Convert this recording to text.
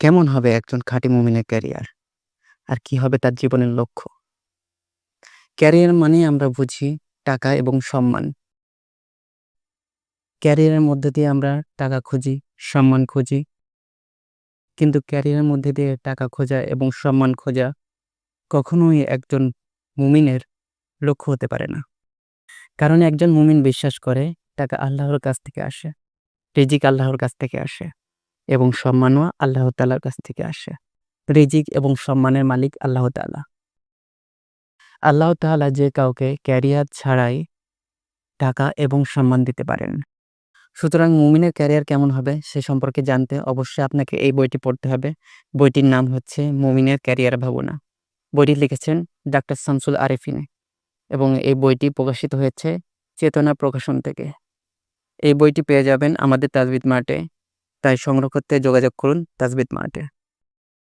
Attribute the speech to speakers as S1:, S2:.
S1: কেমন হবে একজন খাঁটি মুমিনের ক্যারিয়ার? আর কি হবে তার জীবনের লক্ষ্য? ক্যারিয়ার মানে আমরা বুঝি টাকা এবং সম্মান। ক্যারিয়ারের মধ্যে দিয়ে আমরা টাকা খুঁজি, সম্মান খুঁজি। কিন্তু ক্যারিয়ারের মধ্যে দিয়ে টাকা খোঁজা এবং সম্মান খোঁজা কখনোই একজন মুমিনের লক্ষ্য হতে পারে না। কারণ একজন মুমিন বিশ্বাস করে টাকা আল্লাহর কাছ থেকে আসে। রিজিক আল্লাহর কাছ থেকে আসে এবং সম্মানও আল্লাহ তাআলার কাছ থেকে আসে। রিজিক এবং সম্মানের মালিক আল্লাহ তাআলা। আল্লাহ তাআলা যে কাউকে ক্যারিয়ার ছাড়াই টাকা এবং সম্মান দিতে পারেন। সুতরাং মুমিনের ক্যারিয়ার কেমন হবে সে সম্পর্কে জানতে অবশ্যই আপনাকে এই বইটি পড়তে হবে। বইটির নাম হচ্ছে মুমিনের ক্যারিয়ার ভাবনা। বইটি লিখেছেন ডাক্তার শামসুল আরেফিন এবং এই বইটি প্রকাশিত হয়েছে চেতনা প্রকাশন থেকে। এই বইটি পেয়ে যাবেন আমাদের তাজবিদ মার্টে। তাই সংগ্রহ করতে যোগাযোগ করুন তাজবিদ মার্টে।